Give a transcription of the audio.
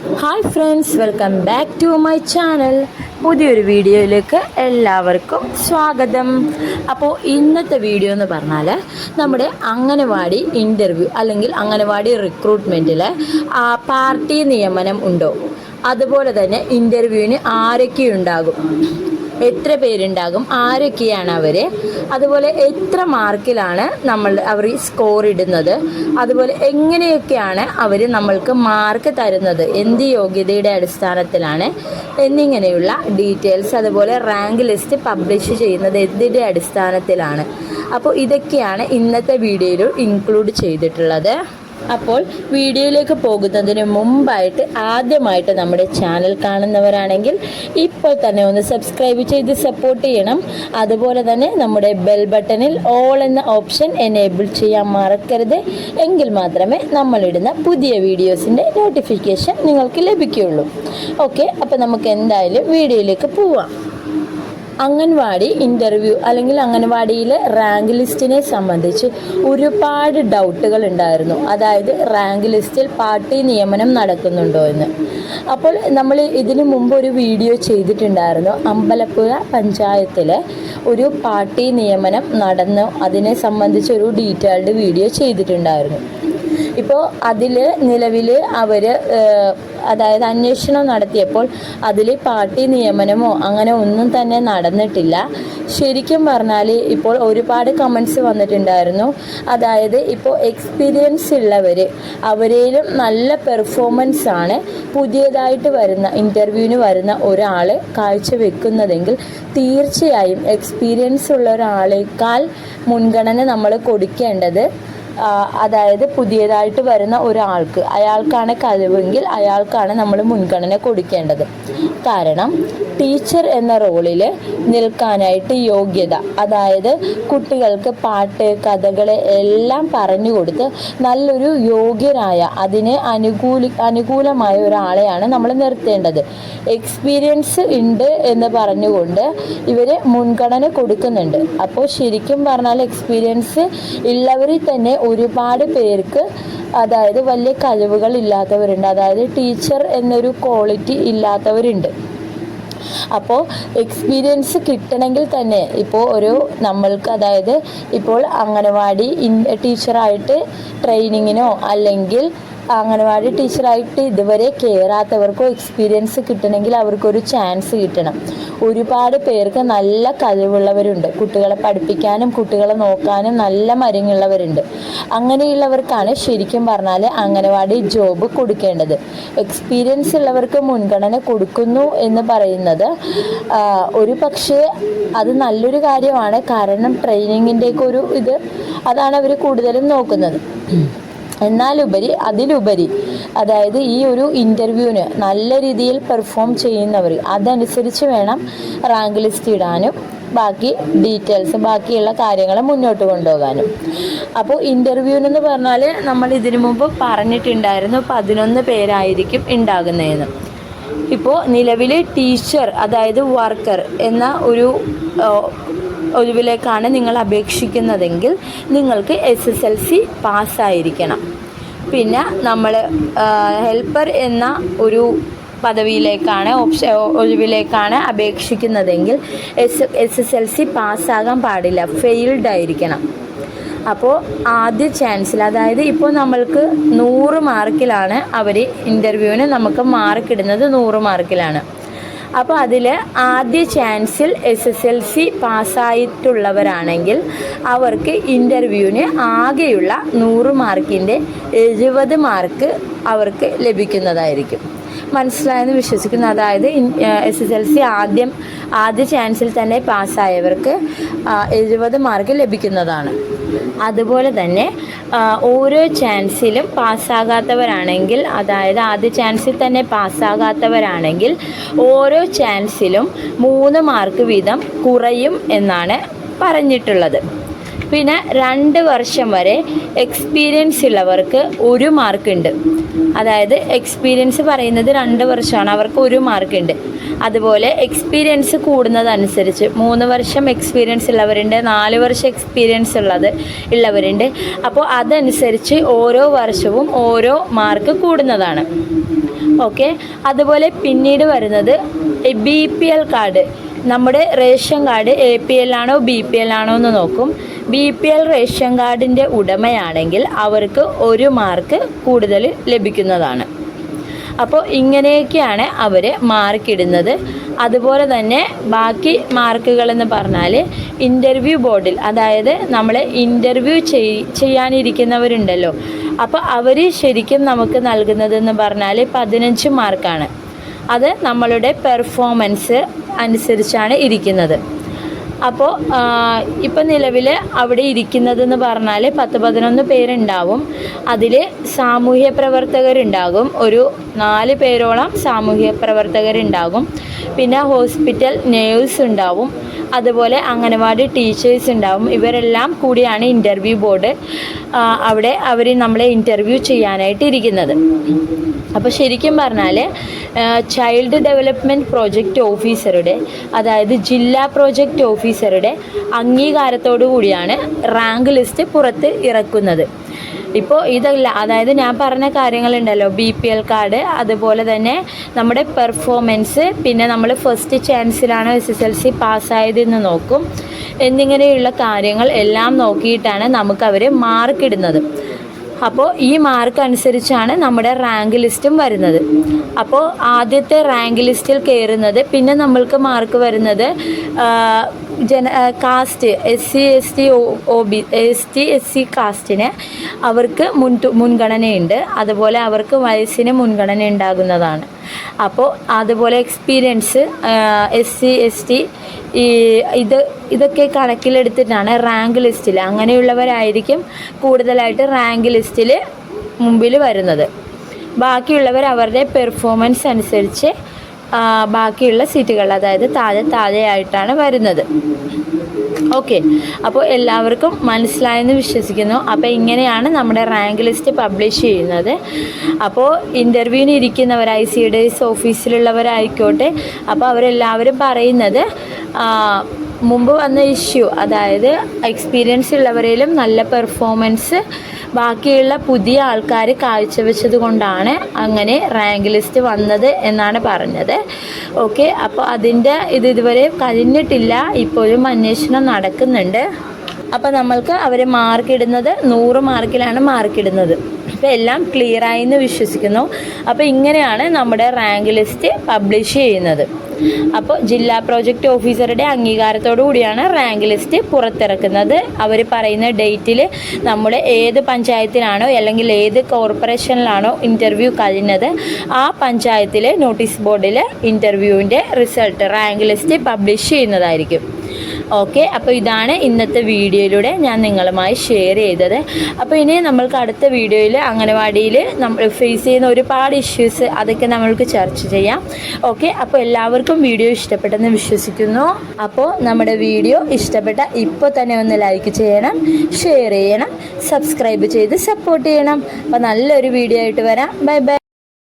Hi friends welcome back to my channel. പുതിയൊരു വീഡിയോയിലേക്ക് എല്ലാവർക്കും സ്വാഗതം. അപ്പോൾ ഇന്നത്തെ വീഡിയോ എന്ന് പറഞ്ഞാൽ നമ്മുടെ അംഗനവാടി ഇന്റർവ്യൂ അല്ലെങ്കിൽ അംഗനവാടി റിക്രൂട്ട്മെന്റിൽ പാർട്ടി നിയമനം ഉണ്ടോ? അതുപോലെ തന്നെ ഇന്റർവ്യൂവിന് ആരൊക്കെ ഉണ്ടാകും? എത്ര പേരുണ്ടാകും ആരൊക്കെയാണ് അവർ അതുപോലെ എത്ര മാർക്കിലാണ് നമ്മൾ അവർ സ്കോർ ഇടുന്നത് അതുപോലെ എങ്ങനെയൊക്കെയാണ് അവർ നമ്മൾക്ക് മാർക്ക് തരുന്നത് എന്ത് യോഗ്യതയുടെ അടിസ്ഥാനത്തിലാണ് എന്നിങ്ങനെയുള്ള ഡീറ്റെയിൽസ് അതുപോലെ റാങ്ക് ലിസ്റ്റ് പബ്ലിഷ് ചെയ്യുന്നത് എന്തിന്റെ അടിസ്ഥാനത്തിലാണ്. അപ്പോൾ ഇതൊക്കെയാണ് ഇന്നത്തെ വീഡിയോയിൽ ഇൻക്ലൂഡ് ചെയ്തിട്ടുള്ളത്. അപ്പോൾ വീഡിയോയിലേക്ക് പോകുന്നതിന് മുമ്പായിട്ട് ആദ്യമായിട്ട് നമ്മുടെ ചാനൽ കാണുന്നവരാണെങ്കിൽ ഇപ്പോൾ തന്നെ ഒന്ന് സബ്സ്ക്രൈബ് ചെയ്ത് സപ്പോർട്ട് ചെയ്യണം. അതുപോലെ തന്നെ നമ്മുടെ ബെൽ ബട്ടണിൽ ഓൾ എന്ന ഓപ്ഷൻ എനേബിൾ ചെയ്യാൻ മറക്കരുത്. എങ്കിൽ മാത്രമേ നമ്മളിടുന്ന പുതിയ വീഡിയോസിന്റെ നോട്ടിഫിക്കേഷൻ നിങ്ങൾക്ക് ലഭിക്കുകയുള്ളൂ. ഓക്കെ അപ്പോൾ നമുക്ക് എന്തായാലും വീഡിയോയിലേക്ക് പോവാം. അംഗൻവാടി ഇന്റർവ്യൂ അല്ലെങ്കിൽ അംഗൻവാടിയിലെ റാങ്ക് ലിസ്റ്റിനെ സംബന്ധിച്ച് ഒരുപാട് ഡൗട്ടുകൾ ഉണ്ടായിരുന്നു. അതായത് റാങ്ക് ലിസ്റ്റിൽ പാർട്ടി നിയമനം നടക്കുന്നുണ്ടോ എന്ന്. അപ്പോൾ നമ്മൾ ഇതിനു മുമ്പ് ഒരു വീഡിയോ ചെയ്തിട്ടുണ്ടായിരുന്നു. അമ്പലപ്പുഴ പഞ്ചായത്തിലെ ഒരു പാർട്ടി നിയമനം നടന്നു അതിനെ സംബന്ധിച്ച് ഒരു ഡീറ്റെയിൽഡ് വീഡിയോ ചെയ്തിട്ടുണ്ടായിരുന്നു. ഇപ്പോൾ അതിൽ നിലവിൽ അവർ അതായത് അന്വേഷണം നടത്തിയപ്പോൾ അതിൽ പാർട്ടി നിയമനമോ അങ്ങനെ ഒന്നും തന്നെ നടന്നിട്ടില്ല. ശരിക്കും പറഞ്ഞാൽ ഇപ്പോൾ ഒരുപാട് കമൻസ് വന്നിട്ടുണ്ടായിരുന്നു. അതായത് ഇപ്പോൾ എക്സ്പീരിയൻസ് ഉള്ളവർ അവരേലും നല്ല പെർഫോമൻസ് ആണ് പുതിയതായിട്ട് വരുന്ന ഇന്റർവ്യൂവിന് വരുന്ന ഒരാൾ കാഴ്ചവെക്കുന്നതെങ്കിൽ തീർച്ചയായും എക്സ്പീരിയൻസ് ഉള്ള ഒരാളേക്കാൾ മുൻഗണന നമ്മൾ കൊടുക്കേണ്ടത് അതായത് പുതിയതായിട്ട് വരുന്ന ഒരാൾക്ക്. അയാൾക്കാണ് കഴിവെങ്കിൽ അയാൾക്കാണ് നമ്മൾ മുൻഗണന കൊടുക്കേണ്ടത്. കാരണം ടീച്ചർ എന്ന റോളിൽ നിൽക്കാനായിട്ട് യോഗ്യത അതായത് കുട്ടികൾക്ക് പാട്ട് കഥകൾ എല്ലാം പറഞ്ഞു കൊടുത്ത് നല്ലൊരു യോഗ്യരായ അതിന് അനുകൂലി അനുകൂലമായ ഒരാളെയാണ് നമ്മൾ നിർത്തേണ്ടത്. എക്സ്പീരിയൻസ് ഉണ്ട് എന്ന് പറഞ്ഞുകൊണ്ട് ഇവർ മുൻഗണന കൊടുക്കുന്നുണ്ട്. അപ്പോൾ ശരിക്കും പറഞ്ഞാൽ എക്സ്പീരിയൻസ് ഉള്ളവരിൽ തന്നെ ഒരുപാട് പേർക്ക് അതായത് വലിയ കഴിവുകൾ ഇല്ലാത്തവരുണ്ട്. അതായത് ടീച്ചർ എന്നൊരു ക്വാളിറ്റി ഇല്ലാത്തവരുണ്ട്. അപ്പോൾ എക്സ്പീരിയൻസ് കിട്ടണമെങ്കിൽ തന്നെ ഇപ്പോൾ ഒരു നമ്മൾക്ക് അതായത് ഇപ്പോൾ അംഗനവാടി ടീച്ചറായിട്ട് ട്രെയിനിങ്ങിനോ അല്ലെങ്കിൽ അംഗനവാടി ടീച്ചറായിട്ട് ഇതുവരെ കയറാത്തവർക്കോ എക്സ്പീരിയൻസ് കിട്ടണമെങ്കിൽ അവർക്കൊരു ചാൻസ് കിട്ടണം. ഒരുപാട് പേർക്ക് നല്ല കഴിവുള്ളവരുണ്ട്. കുട്ടികളെ പഠിപ്പിക്കാനും കുട്ടികളെ നോക്കാനും നല്ല മരുങ്ങുള്ളവരുണ്ട് അങ്ങനെയുള്ളവർക്കാണ് ശരിക്കും പറഞ്ഞാൽ അംഗനവാടി ജോബ് കൊടുക്കേണ്ടത്. എക്സ്പീരിയൻസ് ഉള്ളവർക്ക് മുൻഗണന കൊടുക്കുന്നു എന്ന് പറയുന്നത് ഒരു പക്ഷേ അത് നല്ലൊരു കാര്യമാണ്. കാരണം ട്രെയിനിങ്ങിന്റെയൊക്കെ ഒരു ഇത് അതാണ് അവർ കൂടുതലും നോക്കുന്നത്. എന്നാലുപരി അതിലുപരി അതായത് ഈ ഒരു ഇന്റർവ്യൂവിന് നല്ല രീതിയിൽ പെർഫോം ചെയ്യുന്നവർ അതനുസരിച്ച് വേണം റാങ്ക് ലിസ്റ്റ് ഇടാനും ബാക്കി ഡീറ്റെയിൽസ് ബാക്കിയുള്ള കാര്യങ്ങൾ മുന്നോട്ട് കൊണ്ടുപോകാനും. അപ്പോൾ ഇന്റർവ്യൂവിനെന്ന് പറഞ്ഞാൽ നമ്മൾ ഇതിനു മുമ്പ് പറഞ്ഞിട്ടുണ്ടായിരുന്നു പതിനൊന്ന് പേരായിരിക്കും ഉണ്ടാകുന്നതെന്ന്. ഇപ്പോൾ നിലവിൽ ടീച്ചർ അതായത് വർക്കർ എന്ന ഒരു ഒഴിവിലേക്കാണ് നിങ്ങൾ അപേക്ഷിക്കുന്നതെങ്കിൽ നിങ്ങൾക്ക് എസ് എസ് എൽ സി പാസ്സായിരിക്കണം. പിന്നെ നമ്മൾ ഹെൽപ്പർ എന്ന ഒരു പദവിയിലേക്കാണ് ഓപ്ഷൻ ഒഴിവിലേക്കാണ് അപേക്ഷിക്കുന്നതെങ്കിൽ S S S L C പാസ്സാകാൻ പാടില്ല ഫെയിൽഡ് ആയിരിക്കണം. അപ്പോൾ ആദ്യ ചാൻസിൽ അതായത് ഇപ്പോൾ നമ്മൾക്ക് നൂറ് മാർക്കിലാണ് അവർ ഇന്റർവ്യൂവിന് നമുക്ക് മാർക്കിടുന്നത് നൂറ് മാർക്കിലാണ്. അപ്പോൾ അതിൽ ആദ്യ ചാൻസിൽ എസ് എസ് എൽ സി പാസ്സായിട്ടുള്ളവരാണെങ്കിൽ അവർക്ക് ഇന്റർവ്യൂവിന് ആകെയുള്ള നൂറ് മാർക്കിന്റെ എഴുപത് മാർക്ക് അവർക്ക് ലഭിക്കുന്നതായിരിക്കും. മനസ്സിലായെന്ന് വിശ്വസിക്കുന്നു. അതായത് എസ് എസ് എൽ സി ആദ്യം ആദ്യ ചാൻസിൽ തന്നെ പാസ്സായവർക്ക് എഴുപത് മാർക്ക് ലഭിക്കുന്നതാണ്. അതുപോലെ തന്നെ ഓരോ ചാൻസിലും പാസ്സാകാത്തവരാണെങ്കിൽ അതായത് ആദ്യ ചാൻസിൽ തന്നെ പാസ്സാകാത്തവരാണെങ്കിൽ ഓരോ ചാൻസിലും മൂന്ന് മാർക്ക് വീതം കുറയും എന്നാണ് പറഞ്ഞിട്ടുള്ളത്. പിന്നെ രണ്ട് വർഷം വരെ എക്സ്പീരിയൻസ് ഉള്ളവർക്ക് ഒരു മാർക്ക് ഉണ്ട്. അതായത് എക്സ്പീരിയൻസ് പറയുന്നത് രണ്ട് വർഷമാണ്. അവർക്ക് ഒരു മാർക്ക് ഉണ്ട്. അതുപോലെ എക്സ്പീരിയൻസ് കൂടുന്നതനുസരിച്ച് മൂന്ന് വർഷം എക്സ്പീരിയൻസ് ഉള്ളവരുണ്ട് നാല് വർഷം എക്സ്പീരിയൻസ് ഉള്ളത് ഉള്ളവരുണ്ട്. അപ്പോൾ അതനുസരിച്ച് ഓരോ വർഷവും ഓരോ മാർക്ക് കൂടുന്നതാണ്. ഓക്കെ അതുപോലെ പിന്നീട് വരുന്നത് ബി പി എൽ കാർഡ് നമ്മുടെ ration card A P L ആണോ ബി പി എൽ ആണോ എന്ന് നോക്കും. ബി പി എൽ റേഷൻ കാർഡിന്റെ ഉടമയാണെങ്കിൽ അവർക്ക് ഒരു മാർക്ക് കൂടുതൽ ലഭിക്കുന്നതാണ്. അപ്പോൾ ഇങ്ങനെയൊക്കെയാണ് അവർ മാർക്കിടുന്നത് അതുപോലെ തന്നെ ബാക്കി മാർക്കുകളെന്ന് പറഞ്ഞാൽ ഇന്റർവ്യൂ ബോർഡിൽ അതായത് നമ്മൾ ഇന്റർവ്യൂ ചെയ് ചെയ്യാനിരിക്കുന്നവരുണ്ടല്ലോ. അപ്പോൾ അവർ ശരിക്കും നമുക്ക് നൽകുന്നതെന്ന് പറഞ്ഞാൽ പതിനഞ്ച് മാർക്കാണ്. അത് നമ്മളുടെ പെർഫോമൻസ് അനുസരിച്ചാണ് ഇരിക്കുന്നത്. അപ്പോൾ ഇപ്പം നിലവിൽ അവിടെ ഇരിക്കുന്നതെന്ന് പറഞ്ഞാൽ പത്ത് പതിനൊന്ന് പേരുണ്ടാവും. അതിൽ സാമൂഹ്യ പ്രവർത്തകരുണ്ടാകും. ഒരു നാല് പേരോളം സാമൂഹ്യ പ്രവർത്തകരുണ്ടാകും. പിന്നെ ഹോസ്പിറ്റൽ നേഴ്സ് ഉണ്ടാവും. അതുപോലെ അംഗനവാടി ടീച്ചേഴ്സ് ഉണ്ടാവും. ഇവരെല്ലാം കൂടിയാണ് ഇന്റർവ്യൂ ബോർഡ് അവിടെ അവർ നമ്മളെ ഇന്റർവ്യൂ ചെയ്യാനായിട്ട് ഇരിക്കുന്നത്. അപ്പോൾ ശരിക്കും പറഞ്ഞാൽ ചൈൽഡ് ഡെവലപ്മെന്റ് പ്രോജക്റ്റ് ഓഫീസറുടെ അതായത് ജില്ലാ പ്രോജക്റ്റ് ഓഫീസറുടെ അംഗീകാരത്തോടു കൂടിയാണ് റാങ്ക് ലിസ്റ്റ് പുറത്ത് ഇറക്കുന്നത്. ഇപ്പോൾ ഇതല്ല അതായത് ഞാൻ പറഞ്ഞ കാര്യങ്ങളുണ്ടല്ലോ ബി പി എൽ കാർഡ് അതുപോലെ തന്നെ നമ്മുടെ പെർഫോമൻസ് പിന്നെ നമ്മൾ ഫസ്റ്റ് ചാൻസിലാണോ എസ് എസ് എൽ സി പാസ്സായതെന്ന് നോക്കും. എന്നിങ്ങനെയുള്ള കാര്യങ്ങൾ എല്ലാം നോക്കിയിട്ടാണ് നമുക്ക് അവർ മാർക്ക് ഇടുന്നത്. അപ്പോൾ ഈ മാർക്ക് അനുസരിച്ചാണ് നമ്മുടെ റാങ്ക് ലിസ്റ്റും വരുന്നത്. അപ്പോൾ ആദ്യത്തെ റാങ്ക് ലിസ്റ്റിൽ കയറുന്നത് പിന്നെ നമ്മൾക്ക് മാർക്ക് വരുന്നത് ജന caste S C S T O B S T S C കാസ്റ്റിന് അവർക്ക് മുൻ മുൻഗണനയുണ്ട്. അതുപോലെ അവർക്ക് വയസ്സിന് മുൻഗണന ഉണ്ടാകുന്നതാണ് അപ്പോൾ അതുപോലെ experience S C S T ഈ ഇത് ഇതൊക്കെ കണക്കിലെടുത്തിട്ടാണ് റാങ്ക് ലിസ്റ്റിൽ അങ്ങനെയുള്ളവരായിരിക്കും കൂടുതലായിട്ട് റാങ്ക് ലിസ്റ്റിൽ മുമ്പിൽ വരുന്നത്. ബാക്കിയുള്ളവർ അവരുടെ പെർഫോമൻസ് അനുസരിച്ച് ബാക്കിയുള്ള സീറ്റുകൾ അതായത് താഴെ താഴെയായിട്ടാണ് വരുന്നത്. ഓക്കെ. അപ്പോൾ എല്ലാവർക്കും മനസ്സിലായെന്ന് വിശ്വസിക്കുന്നു. അപ്പോൾ ഇങ്ങനെയാണ് നമ്മുടെ റാങ്ക് ലിസ്റ്റ് പബ്ലിഷ് ചെയ്യുന്നത്. അപ്പോൾ ഇന്റർവ്യൂവിന് ഇരിക്കുന്നവർ ഐ സി ഡി എസ് ഓഫീസിലുള്ളവരായിക്കോട്ടെ. അപ്പോൾ അവരെല്ലാവരും പറയുന്നത് മുമ്പ് വന്ന ഇഷ്യൂ അതായത് എക്സ്പീരിയൻസ് ഉള്ളവരിലും നല്ല പെർഫോമൻസ് ബാക്കിയുള്ള പുതിയ ആൾക്കാർ കാഴ്ചവെച്ചത് കൊണ്ടാണ് അങ്ങനെ റാങ്ക് ലിസ്റ്റ് വന്നത് എന്നാണ് പറഞ്ഞത്. ഓക്കെ അപ്പോൾ അതിന്റെ ഇത് ഇതുവരെ കഴിഞ്ഞിട്ടില്ല. ഇപ്പോഴും അന്വേഷണം നടക്കുന്നുണ്ട്. അപ്പോൾ നമ്മൾക്ക് അവർ മാർക്കിടുന്നത് നൂറ് മാർക്കിലാണ് മാർക്ക് ഇടുന്നത്. അപ്പോൾ എല്ലാം ക്ലിയർ ആയി എന്ന് വിശ്വസിക്കുന്നു. അപ്പോൾ ഇങ്ങനെയാണ് നമ്മുടെ റാങ്ക് ലിസ്റ്റ് പബ്ലിഷ് ചെയ്യുന്നത്. അപ്പോൾ ജില്ലാ പ്രോജക്റ്റ് ഓഫീസറുടെ അംഗീകാരത്തോടു കൂടിയാണ് റാങ്ക് ലിസ്റ്റ് പുറത്തിറക്കുന്നത്. അവർ പറയുന്ന ഡേറ്റിൽ നമ്മൾ ഏത് പഞ്ചായത്തിലാണോ അല്ലെങ്കിൽ ഏത് കോർപ്പറേഷനിലാണോ ഇന്റർവ്യൂ കഴിഞ്ഞത് ആ പഞ്ചായത്തിലെ നോട്ടീസ് ബോർഡിൽ ഇന്റർവ്യൂവിന്റെ റിസൾട്ട് റാങ്ക് ലിസ്റ്റ് പബ്ലിഷ് ചെയ്യുന്നതായിരിക്കും. ഓക്കെ അപ്പോൾ ഇതാണ് ഇന്നത്തെ വീഡിയോയിലൂടെ ഞാൻ നിങ്ങളുമായി ഷെയർ ചെയ്തത്. അപ്പോൾ ഇനി നമ്മൾക്ക് അടുത്ത വീഡിയോയിൽ അംഗനവാടിയിൽ നമ്മൾ ഫേസ് ചെയ്യുന്ന ഒരുപാട് ഇഷ്യൂസ് അതൊക്കെ നമ്മൾക്ക് ചർച്ച ചെയ്യാം. ഓക്കെ അപ്പോൾ എല്ലാവർക്കും വീഡിയോ ഇഷ്ടപ്പെട്ടെന്ന് വിശ്വസിക്കുന്നു. അപ്പോൾ നമ്മുടെ വീഡിയോ ഇഷ്ടപ്പെട്ട ഇപ്പോൾ തന്നെ ഒന്ന് ലൈക്ക് ചെയ്യണം ഷെയർ ചെയ്യണം സബ്സ്ക്രൈബ് ചെയ്ത് സപ്പോർട്ട് ചെയ്യണം. അപ്പോൾ നല്ലൊരു വീഡിയോ ആയിട്ട് വരാം. Bye bye